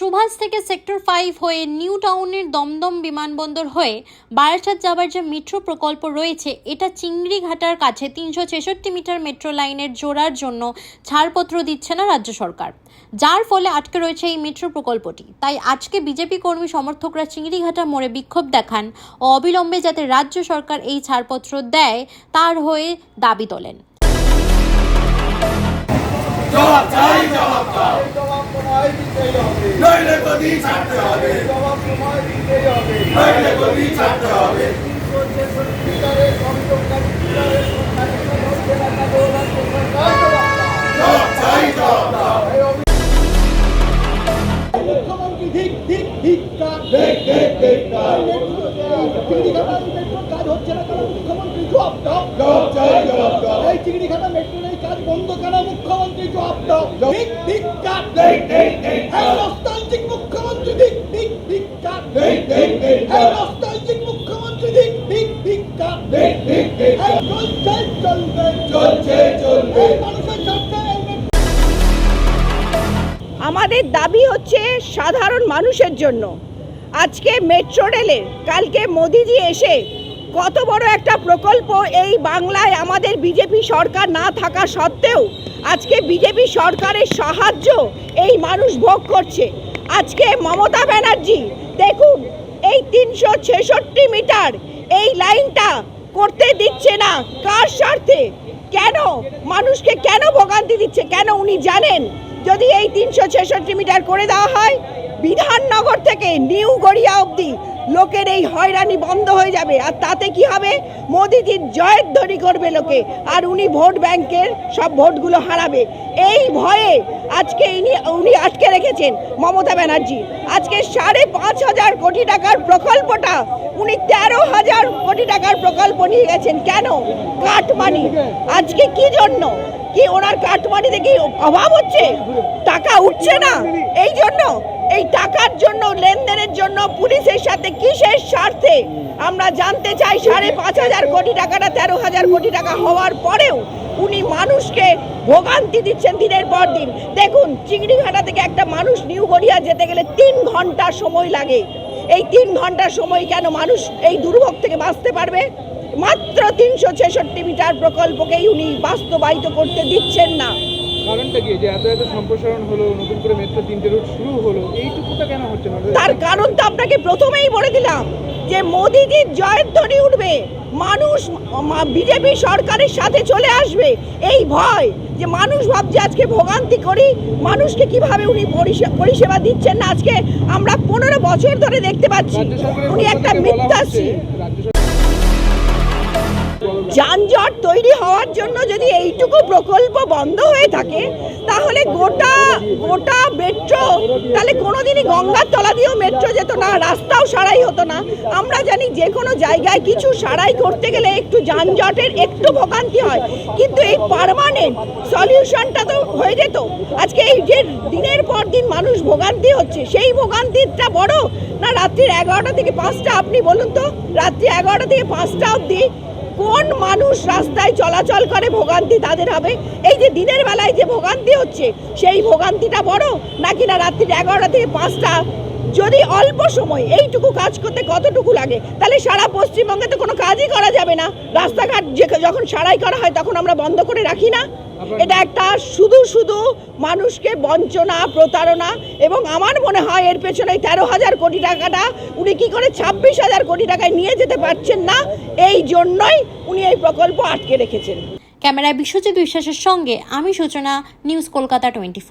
সুভাষ থেকে sector five হয়ে new টাউনের দমদম বিমানবন্দর হয়ে বারাসাত যাবার যে মেট্রো প্রকল্প রয়েছে, এটা চিংড়িঘাটার কাছে তিনশো ছেষট্টি মিটার মেট্রো লাইনের জোড়ার জন্য ছাড়পত্র দিচ্ছে না রাজ্য সরকার। যার ফলে আটকে রয়েছে এই মেট্রো প্রকল্পটি। তাই আজকে বিজেপি কর্মী সমর্থকরা চিংড়িঘাটা মোড়ে বিক্ষোভ দেখান ও অবিলম্বে যাতে রাজ্য সরকার এই ছাড়পত্র দেয়, তার হয়ে দাবি তোলেন। জবাব চাই, জবাব হবে নইলে গদি ছাড়তে হবে। দিতেই গদি ছাড়তে হবে। মুখ্যমন্ত্রী জবাব দাও ঠিক ঠিক কাজ। দেখ দেখ দেখ এই আমাদের দাবি হচ্ছে সাধারণ মানুষের জন্য। আজকে মেট্রো রেলে কালকে মোদিজি এসে কত বড় একটা প্রকল্প এই বাংলায় আমাদের বিজেপি সরকার না থাকা সত্ত্বেও আজকে বিজেপি সরকারের সাহায্য এই মানুষ ভোগ করছে। আজকে মমতা ব্যানার্জি, দেখুন, এই তিনশো ছেষট্টি মিটার এই লাইনটা করতে দিচ্ছে না। কার স্বার্থে? কেন? মানুষকে কেন ভোগান্তি দিচ্ছে? কেন উনি জানেন? যদি এই তিনশো ছেষট্টি মিটার করে দেওয়া হয় বিধাননগর থেকে নিউ গড়িয়া অবধি লোকের এই হয়রানি বন্ধ হয়ে যাবে। আর তাতে কি হবে? মোদিজির জয়ধ্বনি করবে লোকে, আর উনি ভোট ব্যাংকের সব ভোটগুলো হারাবে। এই ভয়ে আজকে ইনি, উনি আটকে রেখেছেন মমতা ব্যানার্জি। আজকে সাড়ে পাঁচ হাজার কোটি টাকার প্রকল্পটা, উনি তেরো হাজার কোটি টাকার প্রকল্প নিয়ে গেছেন। কেন? কাটমানি। আজকে কি জন্য? কি ওনার কাটমানিতে কি অভাব হচ্ছে? টাকা উঠছে না? এই জন্য এই টাকার জন্য, লেনদেনের জন্য পুলিশের সাথে কিসের স্বার্থে? আমরা জানতে চাই সাড়ে পাঁচ হাজার কোটি টাকাটা তেরো হাজার কোটি টাকা হওয়ার পরেও উনি মানুষকে ভোগান্তি দিচ্ছেন দিনের পর দিন। দেখুন, চিংড়িঘাটা থেকে একটা মানুষ নিউ গড়িয়া যেতে গেলে তিন ঘণ্টা সময় লাগে। এই তিন ঘণ্টা সময় কেন মানুষ এই দুর্ভোগ থেকে বাঁচতে পারবে? মাত্র তিনশো ছেষট্টি মিটার প্রকল্পকেই উনি বাস্তবায়িত করতে দিচ্ছেন না। কারণটা কি? যে এত এত সম্প্রসারণ হলো নতুন করে মেট্রো তিনটে রুট শুরু হলো এইটুকুটা কেন হচ্ছে না? তার কারণ তো আপনাকে প্রথমেই বলে দিলাম যে মোদিজির জয়ধ্বনি উঠবে মানুষ বিজেপি সরকারের সাথে চলে আসবে। এই ভয় যে মানুষ ভাবছে আজকে ভোগান্তি করি মানুষকে কীভাবে উনি পরিষে- পরিষেবা দিচ্ছেন না? আজকে আমরা পনেরো বছর ধরে দেখতে পাচ্ছি উনি একটা মিথ্যাশ্রী যানজট তৈরি হওয়ার জন্য যদি এইটুকু প্রকল্প বন্ধ হয়ে থাকে তাহলে গোটা গোটা মেট্রো তাহলে কোনোদিনই গঙ্গার তলা দিয়েও মেট্রো যেত না, রাস্তাও সারাই হতো না। আমরা জানি যে কোনো জায়গায় কিছু সারাই করতে গেলে একটু যানজটের একটু ভোগান্তি হয়। কিন্তু এই পারমানেন্ট সলিউশনটা তো হয়ে যেত। আজকে এই যে দিনের পর দিন মানুষ ভোগান্তি হচ্ছে, সেই ভোগান্তিটা বড়? না রাত্রির এগারোটা থেকে পাঁচটা? আপনি বলুন তো, রাত্রি এগারোটা থেকে পাঁচটা অবধি কোন মানুষ রাস্তায় চলাচল করে ভোগান্তি তাদের হবে? এই যে দিনের বেলায় যে ভোগান্তি হচ্ছে, সেই ভোগান্তিটা বড়? নাকি না রাত্রির এগারোটা থেকে পাঁচটা? যদি অল্প সময় এইটুকু কাজ করতে কতটুকু লাগে? তাহলে সারা পশ্চিমবঙ্গে তো কোনো কাজই করা যাবে না। রাস্তাঘাট যখন সারাই করা হয় তখন আমরা বন্ধ করে রাখি না। এটা একটা শুধু শুধু মানুষকে বঞ্চনা প্রতারণা এবং আমার মনে হয় এর পেছনে তেরো হাজার কোটি টাকাটা উনি কি করে ছাব্বিশ হাজার কোটি টাকায় নিয়ে যেতে পারছেন না এই জন্যই উনি এই প্রকল্প আটকে রেখেছেন। ক্যামেরায় বিশ্বজিৎ বিশ্বাসের সঙ্গে আমি সূচনা নিউজ কলকাতা টোয়েন্টি